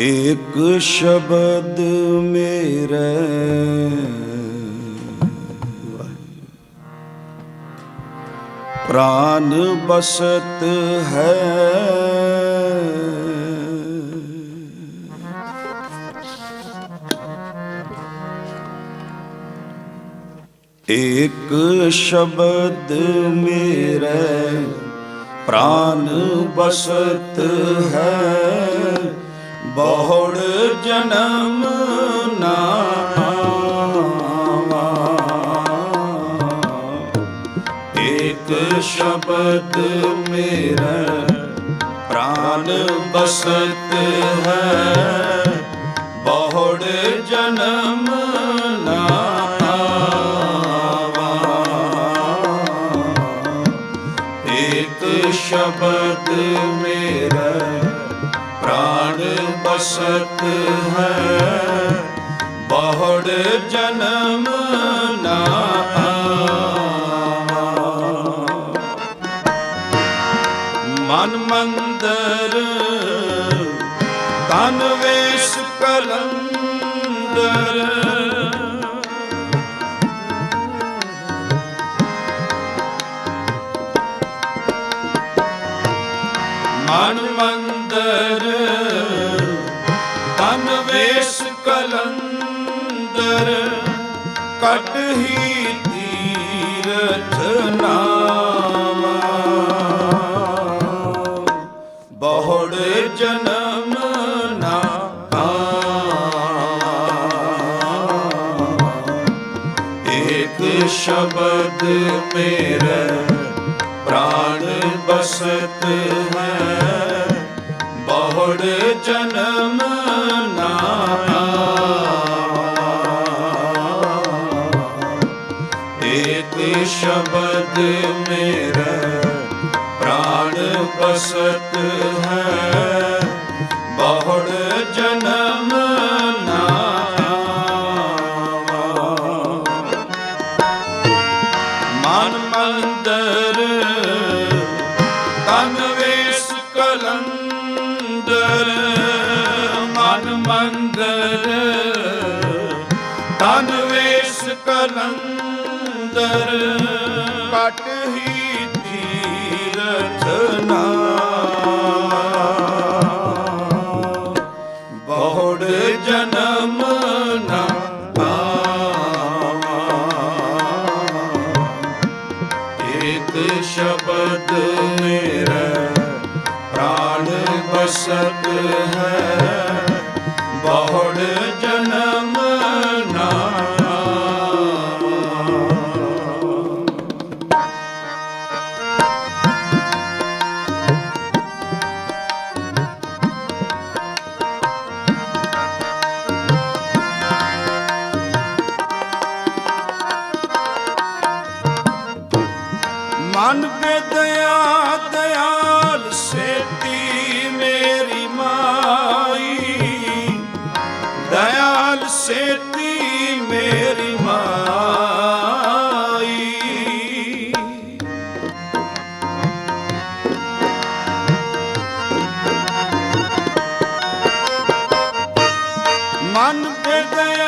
ਏਕ ਸ਼ਬਦ ਮੇਰੇ। ਪ੍ਰਾਨ ਬਸਤ ਹੈ। ਏਕ ਸ਼ਬਦ ਮੇਰੇ। ਪ੍ਰਾਨ ਬਸਤ ਹੈ। ਬਹੁੜ ਜਨਮ ਨਾਵਾ ਏਕ ਸ਼ਬਦ ਮੇਰਾ ਪ੍ਰਾਨ ਬਸਤ ਹੈ। ਬਹੁੜ ਜਨਮ ਨਾਵਾ ਏਕ ਸ਼ਬਦ ਬਸਤ ਹੈ। ਬਹੁੜ ਜਨਮ ਨਾ ਮਨ ਮੰਦਰ ਤਨ ਵੇਸ ਕਲੰਦਰ। ਕਲੰਦਰ ਕਟ ਹੀ ਤੀਰਥ ਨਾਮਾ। ਬਹੁੜ ਜਨਮ ਨਾ ਏਕ ਸ਼ਬਦ ਮੇਰੇ ਪ੍ਰਾਣ ਬਸਤ ਹੈ। ਬਹੁੜ ਜਨਮ ਏਕ ਸ਼ਬਦ ਮੇਰਾ ਪ੍ਰਾਣ ਬਸਤ ਹੈ। ਬਹੁੜ ਜਨਮ ਨਾਵਾ ਮਨ ਮੰਦਰ, ਤਨ ਵੇਸ ਕਲੰਦਰ। ਮਨ ਮੰਦਰ, ਤਨ ਕਲੰਦਰ ਕਟ ਹੀ ਤੀਰਥ ਨਾਮ ਬਹੁੜ ਜਨਮ ਨਾ ਏਕ ਸ਼ਬਦ ਮੇਰਾ ਪ੍ਰਾਣ ਬਸਤ ਹੈ। ਬਹੁੜ ਮਨ ਪੇ ਦਇਆ ਦਇਆਲ ਸੇਤੀ ਮੇਰੀ ਮਾਈ। ਦਇਆਲ ਸੇਤੀ ਮੇਰੀ ਮਾਈ। ਮਨ ਤੇ ਦਇਆ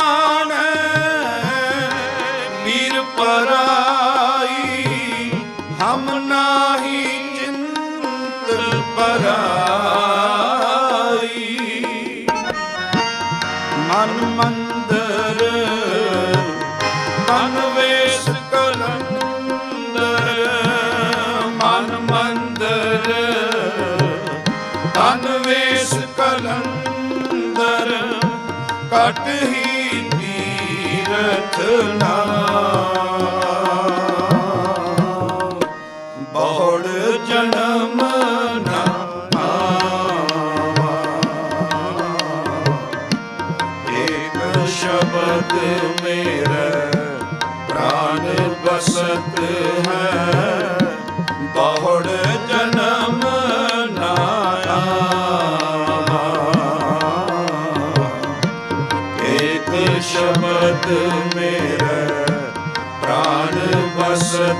ਘਟ ਹੀ ਜਨਮ ਨਾ ਸ਼ਬਦ ਮੇਰਾ ਪ੍ਰਾਨ ਬਸਤ ਹੈ।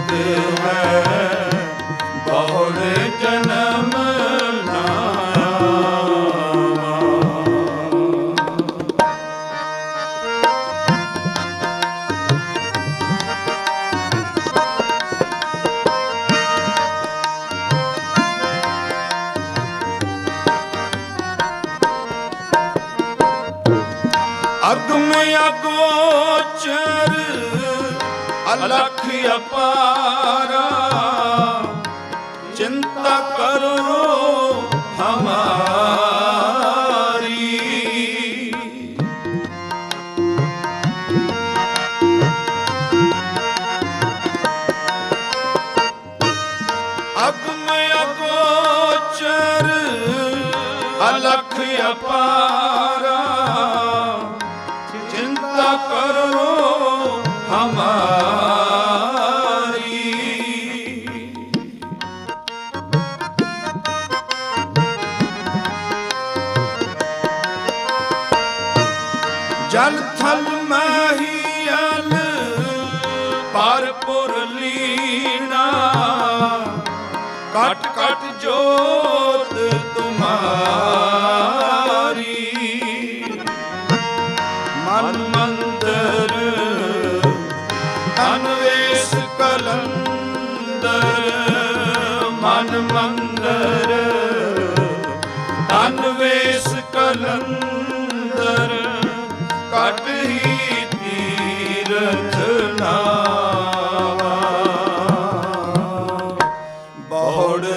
ਤੇ ਮੈਂ सहायता करो हमारा ਜੋਤ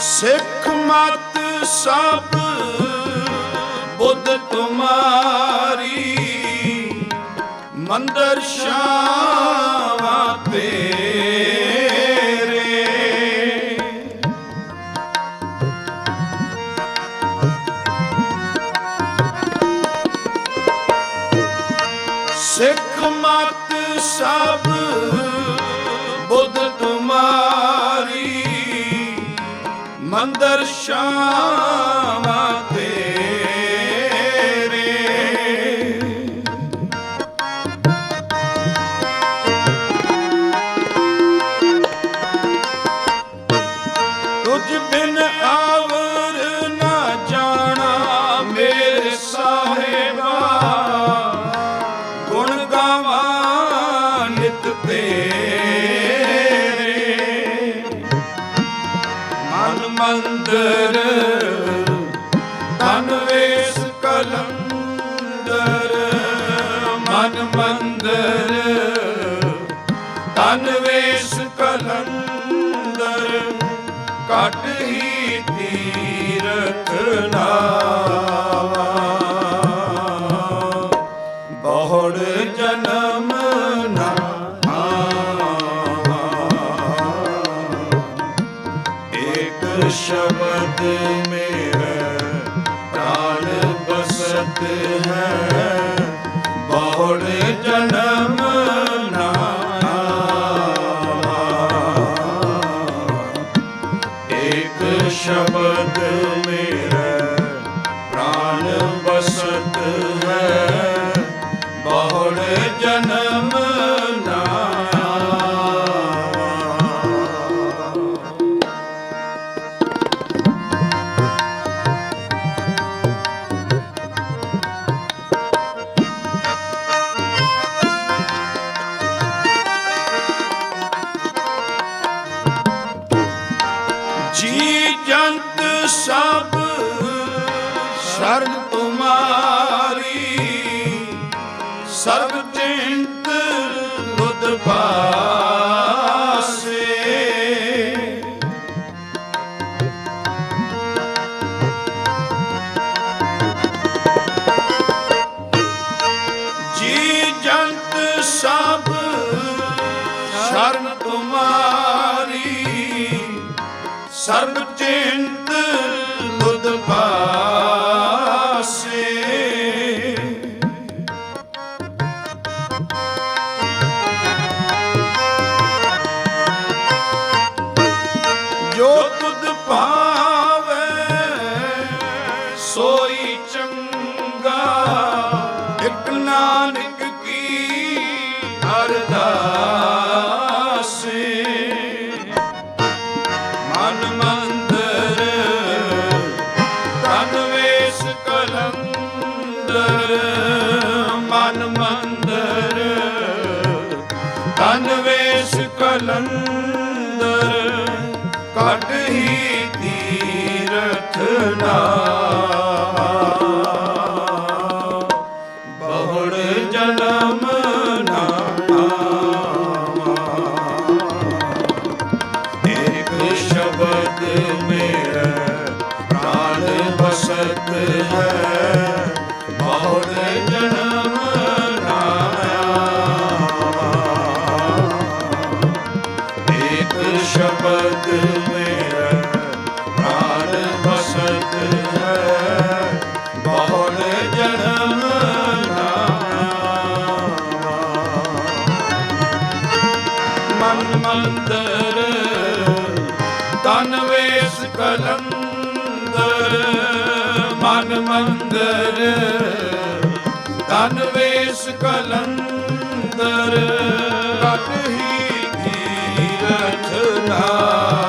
ਸਿੱਖ ਮਤ ਸਭ ਬੁੱਧ ਤੁਮਾਰੀ। ਮੰਦਰ ਸ਼ਾਵਾ ਤੇਰੇ। ਸਿੱਖ ਮਤ ਸਭ ਬੁੱਧ ਤੁਮਾਰੀ। ਮੰਦਰ ਸ਼ਾਮਾਤ ਕੱਟ sin. ਮੇਰਾ ਪ੍ਰਾਨ ਬਸਤ ਹੈ ਬਹੁੜ ਜਨਮ ਨਾਮ ਇੱਕ ਸ਼ਬਦ ਮੇਰਾ ਪ੍ਰਾਨ ਬਸਤ ਹੈ ਬਹੁੜ ਜਨਮ ਨਾਮ ਮਨ ਮੰਦਰ ਦੇਸ ਕਲੰਦਰ ਮਨ ਮੰਦਰ। ਤਨ ਵੇਸ ਕਲੰਦਰ ਕਟ ਹੀ ਧੀਰਥ ਨਾ